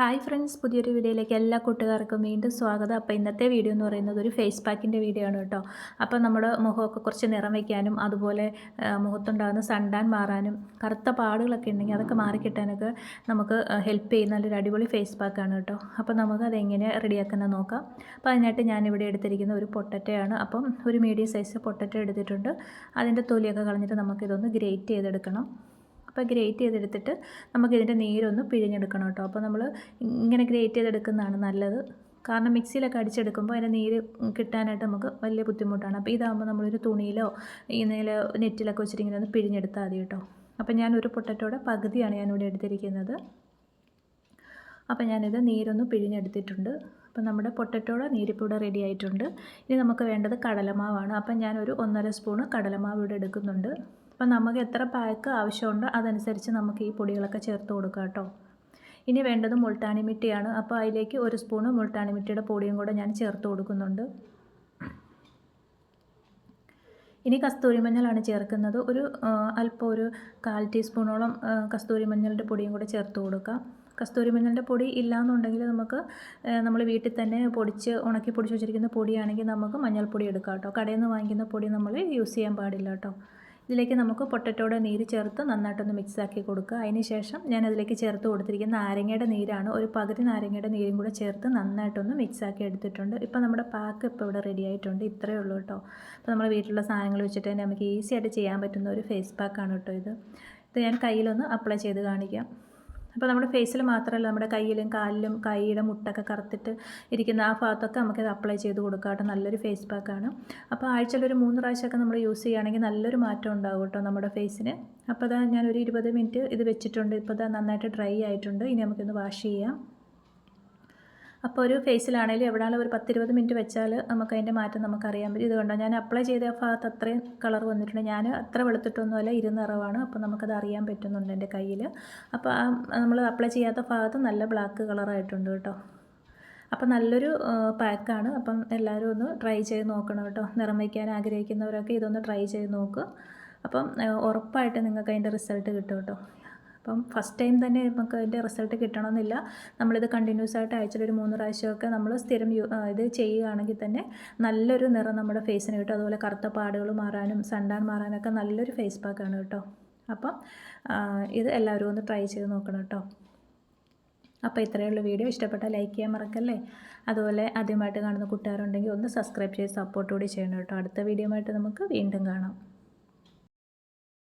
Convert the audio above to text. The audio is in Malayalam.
ഹായ് ഫ്രണ്ട്സ് പുതിയൊരു വീഡിയോയിലേക്ക് എല്ലാ കൂട്ടുകാർക്കും വീണ്ടും സ്വാഗതം. അപ്പോൾ ഇന്നത്തെ വീഡിയോ എന്ന് പറയുന്നത് ഒരു ഫേസ് പാക്കിന്റെ വീഡിയോ ആണ് കേട്ടോ. അപ്പോൾ നമ്മുടെ മുഖമൊക്കെ കുറച്ച് നിറം വയ്ക്കാനും അതുപോലെ മുഖത്തുണ്ടാകുന്ന സണ്ടാൻ മാറാനും കറുത്ത പാടുകളൊക്കെ ഉണ്ടെങ്കിൽ അതൊക്കെ മാറിക്കിട്ടാനൊക്കെ നമുക്ക് ഹെൽപ്പ് ചെയ്യുന്ന നല്ലൊരു അടിപൊളി ഫേസ് പാക്കാണ് കേട്ടോ. അപ്പോൾ നമുക്ക് അതെങ്ങനെ റെഡിയാക്കുന്നത് നോക്കാം. അപ്പോൾ അതിനായിട്ട് ഞാനിവിടെ എടുത്തിരിക്കുന്ന ഒരു പൊട്ടറ്റയാണ് അപ്പം ഒരു മീഡിയം സൈസ് പൊട്ടറ്റ എടുത്തിട്ടുണ്ട്. അതിന്റെ തൊലിയൊക്കെ കളഞ്ഞിട്ട് നമുക്കിതൊന്ന് ഗ്രേറ്റ് ചെയ്തെടുക്കണം. അപ്പോൾ ഗ്രേറ്റ് ചെയ്തെടുത്തിട്ട് നമുക്കിതിന്റെ നീരൊന്ന് പിഴിഞ്ഞെടുക്കണം കേട്ടോ. അപ്പോൾ നമ്മൾ ഇങ്ങനെ ഗ്രേറ്റ് ചെയ്തെടുക്കുന്നതാണ് നല്ലത്. കാരണം മിക്സിയിലൊക്കെ അടിച്ചെടുക്കുമ്പോൾ അതിന്റെ നീര് കിട്ടാനായിട്ട് നമുക്ക് വലിയ ബുദ്ധിമുട്ടാണ്. അപ്പോൾ ഇതാകുമ്പോൾ നമ്മളൊരു തുണിയിലോ ഇന്നലെ നെറ്റിലൊക്കെ വെച്ചിട്ട് ഇങ്ങനെ ഒന്ന് പിഴിഞ്ഞെടുത്താൽ മതി കേട്ടോ. അപ്പോൾ ഒരു പൊട്ടറ്റോടെ പകുതിയാണ് ഞാനിവിടെ എടുത്തിരിക്കുന്നത്. അപ്പോൾ ഞാനിത് നീരൊന്ന് പിഴിഞ്ഞെടുത്തിട്ടുണ്ട്. അപ്പോൾ നമ്മുടെ പൊട്ടറ്റോടെ നീരിപ്പോൾ ഇവിടെ റെഡി ആയിട്ടുണ്ട്. ഇനി നമുക്ക് വേണ്ടത് കടലമാവാണ്. അപ്പം ഞാനൊരു ഒന്നര സ്പൂണ് കടലമാവ് ഇവിടെ എടുക്കുന്നുണ്ട്. അപ്പം നമുക്ക് എത്ര പാക്ക് ആവശ്യമുണ്ടോ അതനുസരിച്ച് നമുക്ക് ഈ പൊടികളൊക്കെ ചേർത്ത് കൊടുക്കാം കേട്ടോ. ഇനി വേണ്ടത് മുൾട്ടാണി മിട്ടിയാണ്. അപ്പോൾ അതിലേക്ക് ഒരു സ്പൂണ് മുൾട്ടാണി മിട്ടിയുടെ പൊടിയും കൂടെ ഞാൻ ചേർത്ത് കൊടുക്കുന്നുണ്ട്. ഇനി കസ്തൂരി മഞ്ഞളാണ് ചേർക്കുന്നത്. ഒരു അല്പം ഒരു കാൽ ടീസ്പൂണോളം കസ്തൂരി മഞ്ഞളുടെ പൊടിയും കൂടെ ചേർത്ത് കൊടുക്കാം. കസ്തൂരി മഞ്ഞളുടെ പൊടി ഇല്ലയെന്നുണ്ടെങ്കിൽ നമുക്ക് നമ്മൾ വീട്ടിൽ തന്നെ പൊടിച്ച് ഉണക്കി പൊടിച്ച് വെച്ചിരിക്കുന്ന പൊടിയാണെങ്കിൽ നമുക്ക് മഞ്ഞൾപ്പൊടി എടുക്കാം കേട്ടോ. കടയിൽ നിന്ന് വാങ്ങിക്കുന്ന പൊടി നമ്മൾ യൂസ് ചെയ്യാൻ പാടില്ല കേട്ടോ. ഇതിലേക്ക് നമുക്ക് പൊട്ടറ്റോയുടെ നീര് ചേർത്ത് നന്നായിട്ടൊന്ന് മിക്സാക്കി കൊടുക്കുക. അതിനുശേഷം ഞാൻ അതിലേക്ക് ചേർത്ത് കൊടുത്തിരിക്കുന്ന നാരങ്ങയുടെ നീരാണ്. ഒരു പകുതി നാരങ്ങയുടെ നീരും കൂടെ ചേർത്ത് നന്നായിട്ടൊന്ന് മിക്സാക്കി എടുത്തിട്ടുണ്ട്. ഇപ്പോൾ നമ്മുടെ പാക്ക് ഇപ്പോൾ ഇവിടെ റെഡി ആയിട്ടുണ്ട്. ഇത്രയേ ഉള്ളൂ കേട്ടോ. അപ്പോൾ നമ്മൾ വീട്ടിലുള്ള സാധനങ്ങൾ വെച്ചിട്ട് തന്നെ നമുക്ക് ഈസി ആയിട്ട് ചെയ്യാൻ പറ്റുന്ന ഒരു ഫേസ് പാക്കാണ് കേട്ടോ ഇത്. ഇത് ഞാൻ കയ്യിലൊന്ന് അപ്ലൈ ചെയ്ത് കാണിക്കാം. അപ്പോൾ നമ്മുടെ ഫേസിൽ മാത്രമല്ല നമ്മുടെ കയ്യിലും കാലിലും കൈയുടെ മുട്ടൊക്കെ കറുത്തിട്ട് ഇരിക്കുന്ന ആ ഭാഗത്തൊക്കെ നമുക്കിത് അപ്ലൈ ചെയ്ത് കൊടുക്കാം നല്ലൊരു ഫേസ് പാക്കാണ് അപ്പോൾ ആഴ്ചയിൽ ഒരു മൂന്ന് പ്രാവശ്യമൊക്കെ നമ്മൾ യൂസ് ചെയ്യുകയാണെങ്കിൽ നല്ലൊരു മാറ്റം ഉണ്ടാകും കേട്ടോ നമ്മുടെ ഫേസിന് അപ്പോൾ അതാ ഞാനൊരു ഇരുപത് മിനിറ്റ് ഇത് വെച്ചിട്ടുണ്ട്. ഇപ്പോൾ അതാ നന്നായിട്ട് ഡ്രൈ ആയിട്ടുണ്ട്. ഇനി നമുക്കൊന്ന് വാഷ് ചെയ്യാം. അപ്പോൾ ഒരു ഫേസിലാണെങ്കിലും എവിടെയാണെങ്കിലും ഒരു പത്തിരുപത് മിനിറ്റ് വെച്ചാൽ നമുക്ക് അതിന്റെ മാറ്റം നമുക്കറിയാൻ പറ്റും. ഇതുകൊണ്ടോ ഞാൻ അപ്ലൈ ചെയ്ത ഭാഗത്ത് അത്രയും കളർ വന്നിട്ടുണ്ട്. ഞാൻ അത്ര വെളുത്തിട്ടൊന്നുമല്ല ഇരുനിറവാണ്. അപ്പോൾ നമുക്കത് അറിയാൻ പറ്റുന്നുണ്ട് എന്റെ കയ്യിൽ. അപ്പോൾ നമ്മൾ അപ്ലൈ ചെയ്യാത്ത ഭാഗത്ത് നല്ല ബ്ലാക്ക് കളറായിട്ടുണ്ട് കേട്ടോ. അപ്പം നല്ലൊരു പാക്കാണ് അപ്പം എല്ലാവരും ഒന്ന് ട്രൈ ചെയ്ത് നോക്കണം കേട്ടോ. നിറം വയ്ക്കാൻ ആഗ്രഹിക്കുന്നവരൊക്കെ ഇതൊന്ന് ട്രൈ ചെയ്ത് നോക്കുക അപ്പം ഉറപ്പായിട്ട് നിങ്ങൾക്ക് അതിന്റെ റിസൾട്ട് കിട്ടും കേട്ടോ. അപ്പം ഫസ്റ്റ് ടൈം തന്നെ നമുക്ക് അതിന്റെ റിസൾട്ട് കിട്ടണമെന്നില്ല. നമ്മളിത് കണ്ടിന്യൂസ് ആയിട്ട് ആഴ്ചയിൽ ഒരു മൂന്ന് പ്രാവശ്യമൊക്കെ നമ്മൾ സ്ഥിരം ഇത് ചെയ്യുകയാണെങ്കിൽ തന്നെ നല്ലൊരു നിറം നമ്മുടെ ഫേസിന് കിട്ടും. അതുപോലെ കറുത്ത പാടുകൾ മാറാനും സണ്ടാൻ മാറാനൊക്കെ നല്ലൊരു ഫേസ് പാക്കാണ് കേട്ടോ. അപ്പം ഇത് എല്ലാവരും ഒന്ന് ട്രൈ ചെയ്ത് നോക്കണം കേട്ടോ. അപ്പോൾ ഇത്രയുള്ള വീഡിയോ. ഇഷ്ടപ്പെട്ടാൽ ലൈക്ക് ചെയ്യാൻ മറക്കല്ലേ? അതുപോലെ ആദ്യമായിട്ട് കാണുന്ന കൂട്ടുകാരുണ്ടെങ്കിൽ ഒന്ന് സബ്സ്ക്രൈബ് ചെയ്ത് സപ്പോർട്ട് കൂടി ചെയ്യണം കേട്ടോ. അടുത്ത വീഡിയോ ആയിട്ട് നമുക്ക് വീണ്ടും കാണാം.